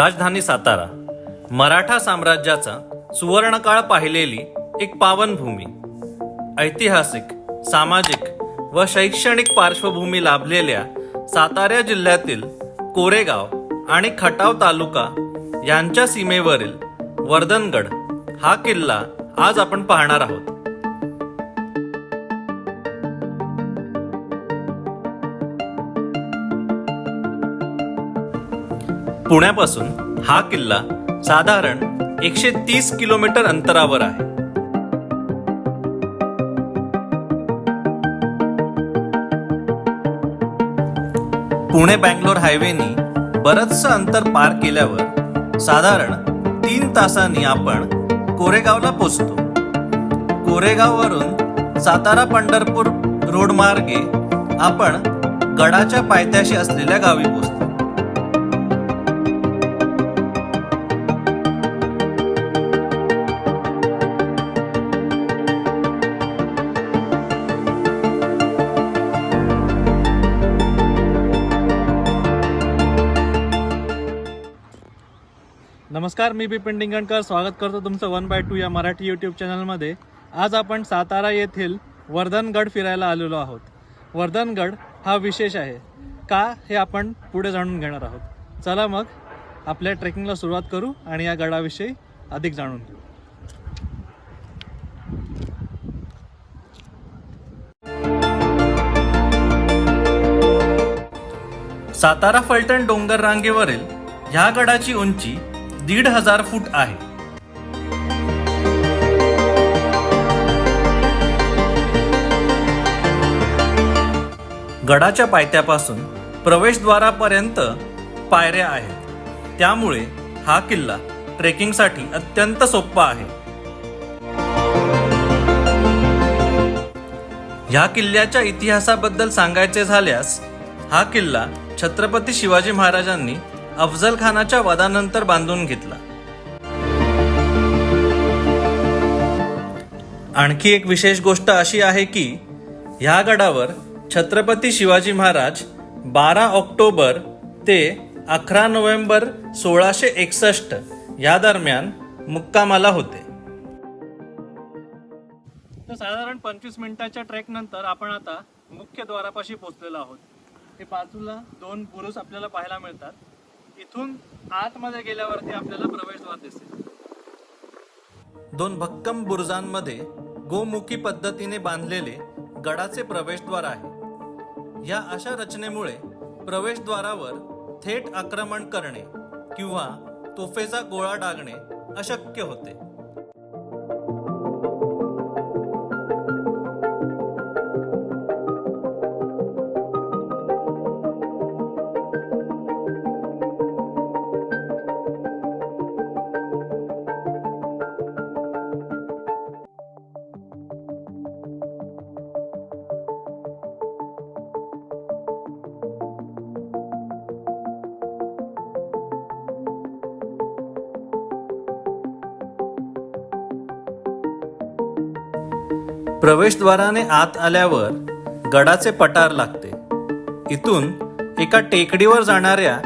राजधानी सातारा मराठा साम्राज्याचा सुवर्णकाळ पाहिलेली एक पावनभूमी. ऐतिहासिक सामाजिक व शैक्षणिक पार्श्वभूमी लाभलेल्या सातारा जिल्ह्यातील कोरेगाव आणि खटाव तालुका यांच्या सीमेवरील वर्धनगड हा किल्ला आज आपण पाहणार आहोत. पुण्यापासून हा किल्ला साधारण एकशे तीस किलोमीटर अंतरावर आहे. पुणे बँगलोर हायवेनी बरचसं अंतर पार केल्यावर साधारण तीन तासांनी आपण कोरेगावला पोचतो. कोरेगाववरून सातारा पंढरपूर रोड मार्गे आपण गडाच्या पायथ्याशी असलेल्या गावी पोचतो. नमस्कार मी बिपिन डिंगणकर. स्वागत करतो तुमचं वन बाय टू या मराठी यूट्यूब चॅनलमध्ये आज आपण सातारा येथील वर्धनगड फिरायला आलेलो आहोत. वर्धनगड हा विशेष आहे. का हे आपण पुढे जाणून घेणार आहोत. चला मग आपल्या ट्रेकिंगला सुरुवात करू आणि या गडाविषयी अधिक जाणून घेऊ. सातारा फलटण डोंगर रांगेवरील ह्या गडाची उंची दीड हजार फूट आहे. गडाच्या पायथ्यापासून प्रवेशद्वारापर्यंत पायऱ्या आहेत. त्यामुळे हा किल्ला ट्रेकिंगसाठी अत्यंत सोपा आहे. ह्या किल्ल्याच्या इतिहासाबद्दल सांगायचे झाल्यास हा किल्ला छत्रपती शिवाजी महाराजांनी अफजल खानाच्या वधानंतर बांधून घेतला. आणखी एक विशेष गोष्ट अशी आहे की ह्या गडावर छत्रपती शिवाजी महाराज बारा ऑक्टोबर ते अकरा नोव्हेंबर सोळाशे एकसष्ट या दरम्यान मुक्कामाला होते. तर साधारण पंचवीस मिनिटाच्या ट्रेक नंतर आपण आता मुख्य द्वारापाशी पोहोचलेलो आहोत. हे बाजूला दोन बुरुज आपल्याला पाहायला मिळतात. इथून आतमध्ये गेल्यावरती आपल्याला प्रवेशद्वार दिसेल. दोन भक्कम बुरुजांमध्ये गोमुखी पद्धतीने बांधलेले गडाचे प्रवेशद्वार आहे. या अशा रचनेमुळे प्रवेशद्वारावर थेट आक्रमण करणे किंवा तोफेचा गोळा डागणे अशक्य होते. प्रवेशद्वाराने आत आल्यावर गडाचे पटार लागते. इथून एका टेकडीवर जाणाऱ्या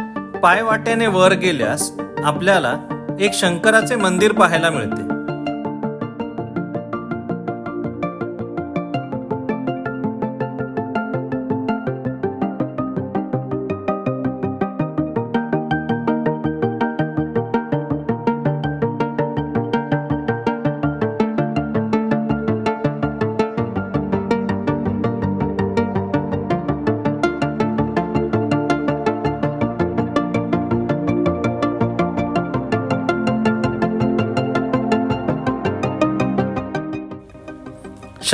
पायवाट्याने वर गेल्यास आपल्याला एक शंकराचे मंदिर पाहायला मिळते.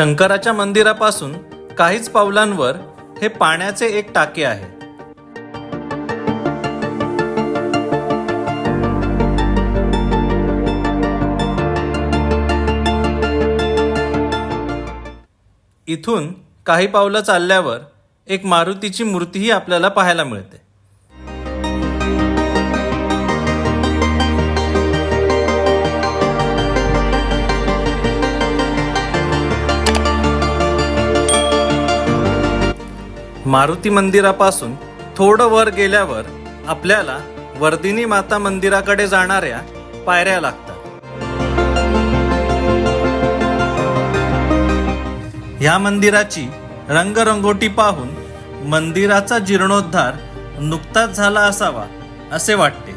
शंकराच्या मंदिरापासून काहीच पावलांवर हे पाण्याचे एक टाके आहे. इथून काही पावलं चालल्यावर एक मारुतीची मूर्तीही आपल्याला पाहायला मिळते. मारुती मंदिरापासून थोडं वर गेल्यावर आपल्याला वर्धिनी माता मंदिराकडे जाणाऱ्या पायऱ्या लागतात. ह्या मंदिराची रंगरंगोटी पाहून मंदिराचा जीर्णोद्धार नुकताच झाला असावा असे वाटते.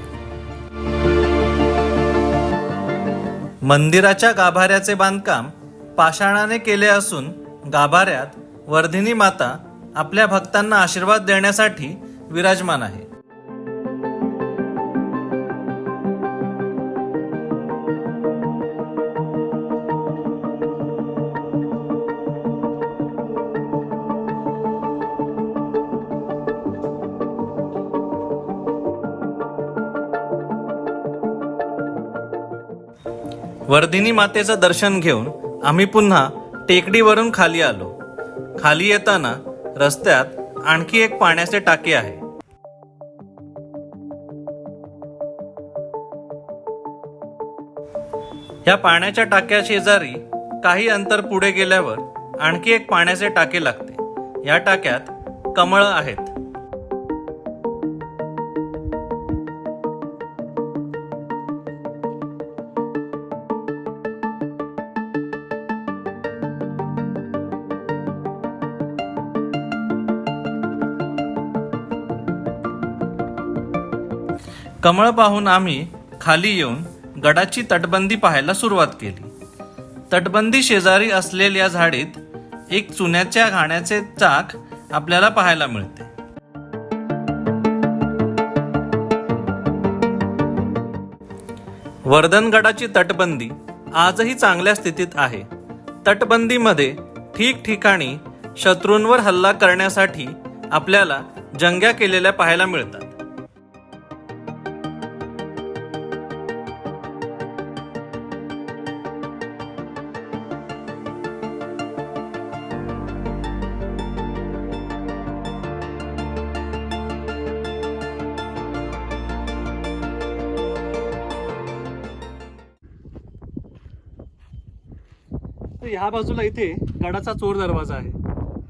मंदिराच्या गाभाऱ्याचे बांधकाम पाषाणाने केले असून गाभाऱ्यात वर्धिनी माता आपल्या भक्तांना आशीर्वाद देण्यासाठी विराजमान आहे. वर्धिनी मातेचं दर्शन घेऊन आम्ही पुन्हा टेकडीवरून खाली आलो. खाली येताना रस्त्यात आणखी एक पाण्याचे टाके आहे. या पाण्याच्या टाक्या शेजारी काही अंतर पुढे गेल्यावर आणखी एक पाण्याचे टाके लागते. या टाक्यात कमळ आहेत. कमळ पाहून आम्ही खाली येऊन गडाची तटबंदी पाहायला सुरुवात केली. तटबंदी शेजारी असलेल्या झाडीत एक चुन्याच्या घाण्याचे चाक आपल्याला पाहायला मिळते. वर्धनगडाची तटबंदी आजही चांगल्या स्थितीत आहे. तटबंदीमध्ये ठिकठिकाणी शत्रूंवर हल्ला करण्यासाठी आपल्याला जंग्या केलेल्या पाहायला मिळतात. तर ह्या बाजूला इथे गडाचा चोर दरवाजा आहे.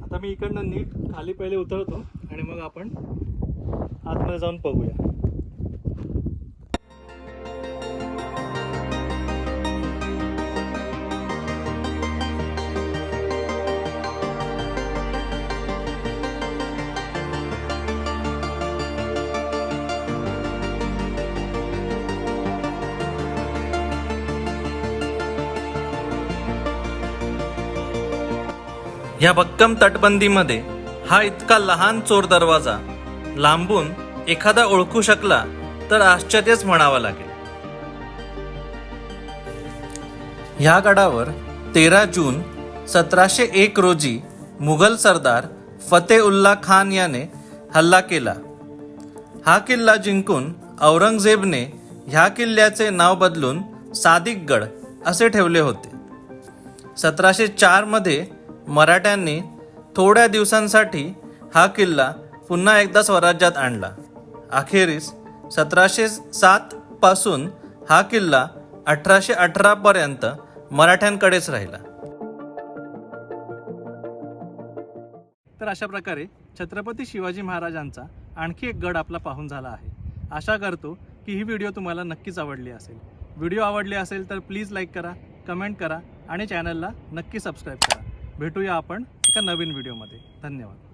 आता मी इकडनं नीट खाली पहिले उतरतो आणि मग आपण आतमध्ये जाऊन बघूया. ह्या भक्कम तटबंदीमध्ये हा इतका लहान चोर दरवाजा लांबून एखादा ओळखू शकला तर आश्चर्यच म्हणावं लागेल. ह्या गडावर तेरा जून सतराशे एक रोजी मुघल सरदार फते उल्ला खान याने हल्ला केला. हा किल्ला जिंकून औरंगजेबने ह्या किल्ल्याचे नाव बदलून सादिकगड असे ठेवले होते. सतराशे चारमध्ये मराठ्यांनी थोड्या दिवसांसाठी हा किल्ला पुन्हा एकदा स्वराज्यात आणला. अखेरीस सतराशे सात पासून हा किल्ला अठराशे अठरा पर्यंत मराठ्यांकडेच राहिला. तर अशा प्रकारे छत्रपती शिवाजी महाराजांचा आणखी एक गड आपला पाहून झाला आहे. आशा करतो की ही व्हिडिओ तुम्हाला नक्कीच आवडली असेल. व्हिडिओ आवडली असेल तर प्लीज लाईक करा कमेंट करा आणि चॅनलला नक्की सबस्क्राईब करा. भेटूया आपण एका नवीन व्हिडिओमध्ये. धन्यवाद.